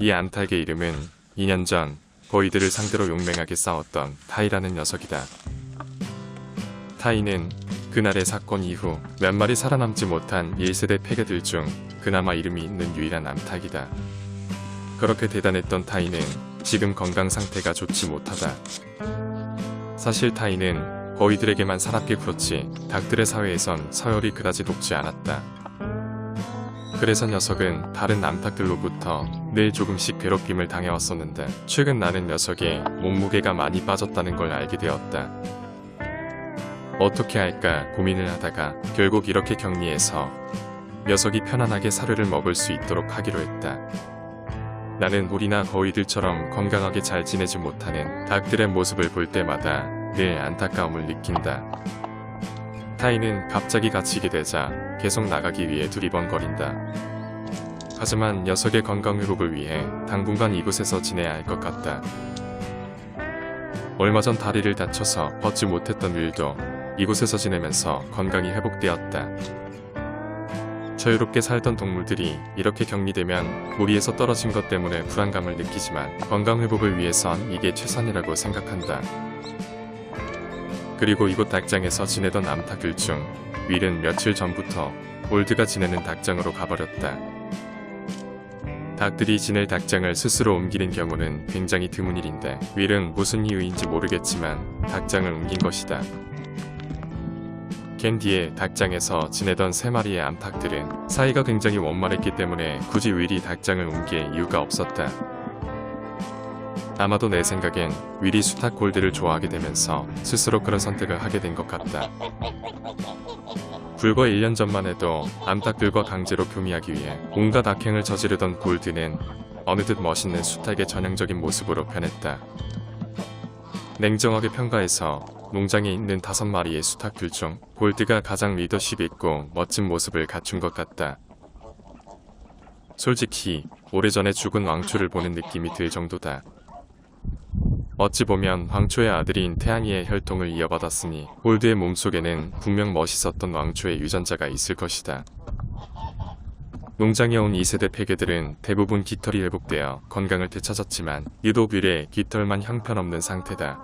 이 암탉의 이름은 2년 전 거위들을 상대로 용맹하게 싸웠던 타이라는 녀석이다. 타이는 그날의 사건 이후 몇 마리 살아남지 못한 1세대 폐계들 중 그나마 이름이 있는 유일한 암탉이다. 그렇게 대단했던 타이는 지금 건강 상태가 좋지 못하다. 사실 타이는 거위들에게만 사납게 굴었지 닭들의 사회에선 서열이 그다지 높지 않았다. 그래서 녀석은 다른 암탉들로부터 늘 조금씩 괴롭힘을 당해왔었는데 최근 나는 녀석의 몸무게가 많이 빠졌다는 걸 알게 되었다. 어떻게 할까 고민을 하다가 결국 이렇게 격리해서 녀석이 편안하게 사료를 먹을 수 있도록 하기로 했다. 나는 우리나 거위들처럼 건강하게 잘 지내지 못하는 닭들의 모습을 볼 때마다 늘 안타까움을 느낀다. 타이는 갑자기 갇히게 되자 계속 나가기 위해 두리번거린다. 하지만 녀석의 건강 회복을 위해 당분간 이곳에서 지내야 할 것 같다. 얼마 전 다리를 다쳐서 걷지 못했던 윌도 이곳에서 지내면서 건강이 회복되었다. 자유롭게 살던 동물들이 이렇게 격리되면 무리에서 떨어진 것 때문에 불안감을 느끼지만 건강 회복을 위해선 이게 최선이라고 생각한다. 그리고 이곳 닭장에서 지내던 암탉들 중 윌은 며칠 전부터 올드가 지내는 닭장으로 가버렸다. 닭들이 지낼 닭장을 스스로 옮기는 경우는 굉장히 드문 일인데 윌은 무슨 이유인지 모르겠지만 닭장을 옮긴 것이다. 캔디의 닭장에서 지내던 세 마리의 암탉들은 사이가 굉장히 원만했기 때문에 굳이 윌이 닭장을 옮길 이유가 없었다. 아마도 내 생각엔 윌이 수탉 골드를 좋아하게 되면서 스스로 그런 선택을 하게 된 것 같다. 불과 1년 전만 해도 암탉들과 강제로 교미하기 위해 온갖 악행을 저지르던 골드는 어느덧 멋있는 수탉의 전형적인 모습으로 변했다. 냉정하게 평가해서 농장에 있는 다섯 마리의 수탉들 중 골드가 가장 리더십 있고 멋진 모습을 갖춘 것 같다. 솔직히 오래전에 죽은 왕초를 보는 느낌이 들 정도다. 어찌 보면 왕초의 아들인 태양이의 혈통을 이어받았으니 골드의 몸속에는 분명 멋있었던 왕초의 유전자가 있을 것이다. 농장에 온 2세대 폐계들은 대부분 깃털이 회복되어 건강을 되찾았지만 유독 윌의 깃털만 형편없는 상태다.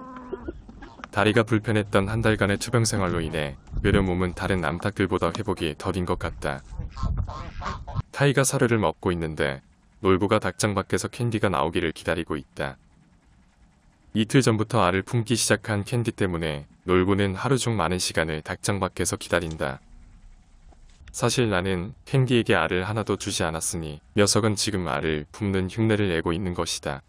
다리가 불편했던 한 달간의 투병 생활로 인해 윌의 몸은 다른 암탉들보다 회복이 더딘 것 같다. 타이가 사료를 먹고 있는데 놀부가 닭장 밖에서 캔디가 나오기를 기다리고 있다. 이틀 전부터 알을 품기 시작한 캔디 때문에 놀부는 하루 중 많은 시간을 닭장 밖에서 기다린다. 사실 나는 캔디에게 알을 하나도 주지 않았으니 녀석은 지금 알을 품는 흉내를 내고 있는 것이다.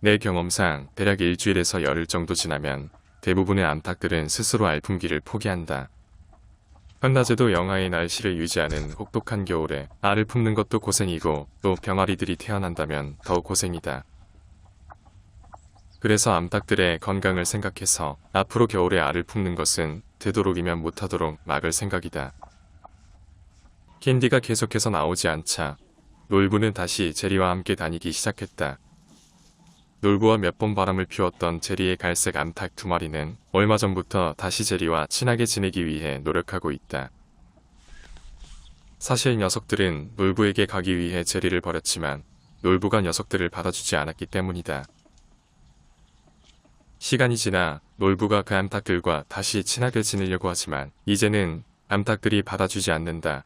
내 경험상 대략 일주일에서 열흘 정도 지나면 대부분의 암탉들은 스스로 알 품기를 포기한다. 한낮에도 영하의 날씨를 유지하는 혹독한 겨울에 알을 품는 것도 고생이고 또 병아리들이 태어난다면 더 고생이다. 그래서 암탉들의 건강을 생각해서 앞으로 겨울에 알을 품는 것은 되도록이면 못하도록 막을 생각이다. 캔디가 계속해서 나오지 않자 놀부는 다시 제리와 함께 다니기 시작했다. 놀부와 몇 번 바람을 피웠던 제리의 갈색 암탉 두 마리는 얼마 전부터 다시 제리와 친하게 지내기 위해 노력하고 있다. 사실 녀석들은 놀부에게 가기 위해 제리를 버렸지만 놀부가 녀석들을 받아주지 않았기 때문이다. 시간이 지나 놀부가 그 암탉들과 다시 친하게 지내려고 하지만 이제는 암탉들이 받아주지 않는다.